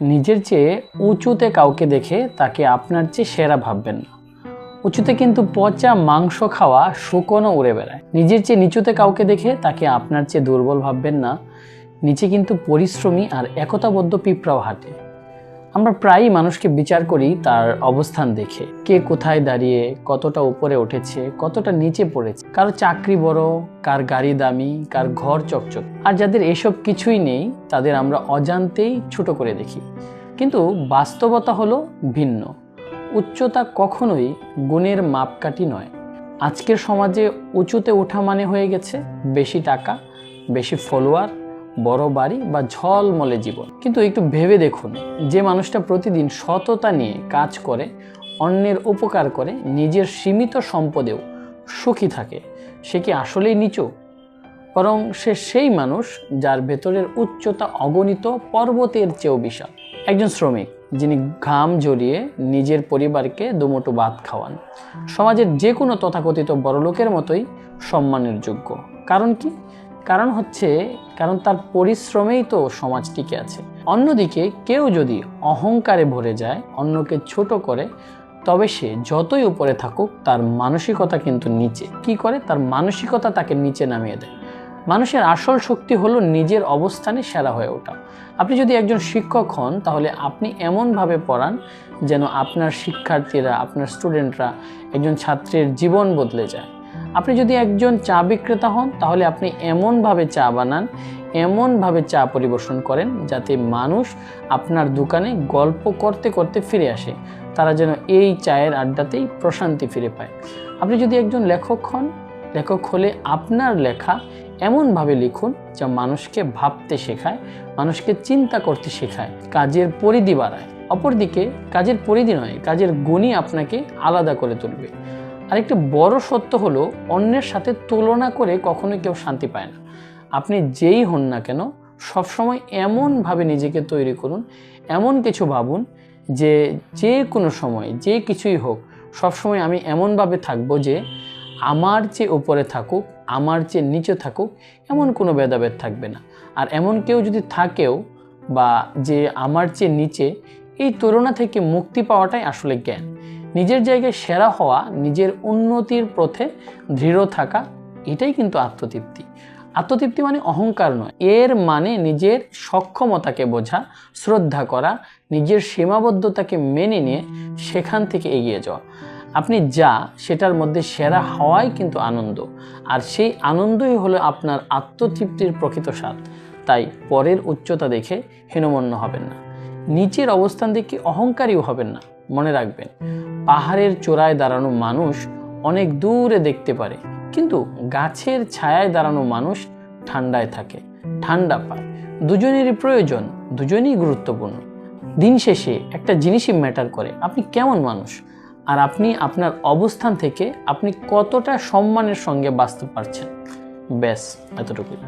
নিজের চেয়ে উঁচুতে কাউকে দেখে তাকে আপনার চেয়ে সেরা ভাববেন না। উঁচুতে কিন্তু পচা মাংস খাওয়া শুকনো উড়ে বেড়ায়। নিজের চেয়ে নিচুতে কাউকে দেখে তাকে আপনার চেয়ে দুর্বল ভাববেন না। নিচে কিন্তু পরিশ্রমী আর একতাবদ্ধ পিঁপড়াও হাঁটে। আমরা প্রায়ই মানুষকে বিচার করি তার অবস্থান দেখে। কে কোথায় দাঁড়িয়ে, কতটা উপরে উঠেছে, কতটা নিচে পড়েছে। কারও চাকরি বড়, কার গাড়ি দামি, কার ঘর চকচক। আর যাদের এসব কিছুই নেই, তাদের আমরা অজান্তেই ছোট করে দেখি। কিন্তু বাস্তবতা হলো ভিন্ন। উচ্চতা কখনোই গুণের মাপকাঠি নয়। আজকের সমাজে উঁচুতে ওঠা মানে হয়ে গেছে বেশি টাকা, বেশি ফলোয়ার বড় বাড়ি বা ঝলমলে জীবন। কিন্তু একটু ভেবে দেখুন, যে মানুষটা প্রতিদিন সততা নিয়ে কাজ করে, অন্যের উপকার করে, নিজের সীমিত সম্পদেও সুখী থাকে, সে কি আসলেই নিচু? বরং সে সেই মানুষ যার ভেতরের উচ্চতা অগণিত পর্বতের চেয়েও বিশাল। একজন শ্রমিক, যিনি ঘাম জড়িয়ে নিজের পরিবারকে দুমুটো ভাত খাওয়ান। সমাজের যে কোনো তথাকথিত বড়লোকের মতোই সম্মানের যোগ্য। কারণ কি? কারণ হচ্ছে, কারণ তার পরিশ্রমেই তো সমাজ টিকে আছে। অন্যদিকে কেউ যদি অহংকারে ভরে যায়, অন্যকে ছোট করে, তবে সে যতই উপরে থাকুক, তার মানসিকতা কিন্তু নিচে। কি করে? তার মানসিকতা তাকে নিচে নামিয়ে দেয়। মানুষের আসল শক্তি হলো নিজের অবস্থানে সেরা হয়ে ওঠা। আপনি যদি একজন শিক্ষক হন, তাহলে আপনি এমনভাবে পড়ান যেন আপনার শিক্ষার্থীরা, আপনার স্টুডেন্টরা একজন ছাত্রের জীবন বদলে যায়। আপনি যদি একজন চা বিক্রেতা হন, তাহলে আপনি এমনভাবে চা বানান, এমনভাবে চা পরিবেশন করেন যাতে মানুষ আপনার দোকানে গল্প করতে করতে ফিরে আসে। তারা যেন এই চায়ের আড্ডাতেই প্রশান্তি ফিরে পায়। আপনি যদি একজন লেখক হন, লেখক হলে আপনার লেখা এমনভাবে লিখুন যা মানুষকে ভাবতে শেখায়, মানুষকে চিন্তা করতে শেখায়, কাজের পরিধি বাড়ায়। অপরদিকে কাজের পরিধি নয়, কাজের গুণই আপনাকে আলাদা করে তুলবে। আরেকটি বড় সত্য হলো, অন্যের সাথে তুলনা করে কখনো কেউ শান্তি পায় না। আপনি যেই হন না কেন, সবসময় এমনভাবে নিজেকে তৈরি করুন, এমন কিছু ভাবুন যে যে কোনো সময়, যে কিছুই হোক, সবসময় আমি এমনভাবে থাকব যে, আমার চেয়ে উপরে থাকুক, আমার চেয়ে নিচে থাকুক, এমন কোনো ভেদাভেদ থাকবে না। আর এমন কেউ যদি থাকেও বা যে আমার চেয়ে নিচে, এই তুলনা থেকে মুক্তি পাওয়াটাই আসলে জ্ঞান। নিজের জায়গায় সেরা হওয়া, নিজের উন্নতির পথে দৃঢ় থাকা, এটাই কিন্তু আত্মতৃপ্তি। আত্মতৃপ্তি মানে অহংকার নয়। এর মানে নিজের সক্ষমতাকে বোঝা, শ্রদ্ধা করা, নিজের সীমাবদ্ধতাকে মেনে নিয়ে সেখান থেকে এগিয়ে যাওয়া। আপনি যা, সেটার মধ্যে সেরা হওয়াই কিন্তু আনন্দ। আর সেই আনন্দই হলো আপনার আত্মতৃপ্তির প্রকৃত স্বাদ। তাই পরের উচ্চতা দেখে হীনমন্য হবেন না। নিচের অবস্থান দেখে অহংকারীও হবেন না, মনে রাখবেন। পাহাড়ের চূড়ায় দাঁড়ানো মানুষ অনেক দূরে দেখতে পারে, কিন্তু গাছের ছায়ায় দাঁড়ানো মানুষ ঠান্ডায় থাকে, ঠান্ডা পায়। দুজনেরই প্রয়োজন, দুজনেই গুরুত্বপূর্ণ। দিন শেষে একটা জিনিসই ম্যাটার করে, আপনি কেমন মানুষ? আর আপনি, আপনার অবস্থান থেকে আপনি কতটা সম্মানের সঙ্গে বাঁচতে পারছেন? ব্যাস, এতটুকুই।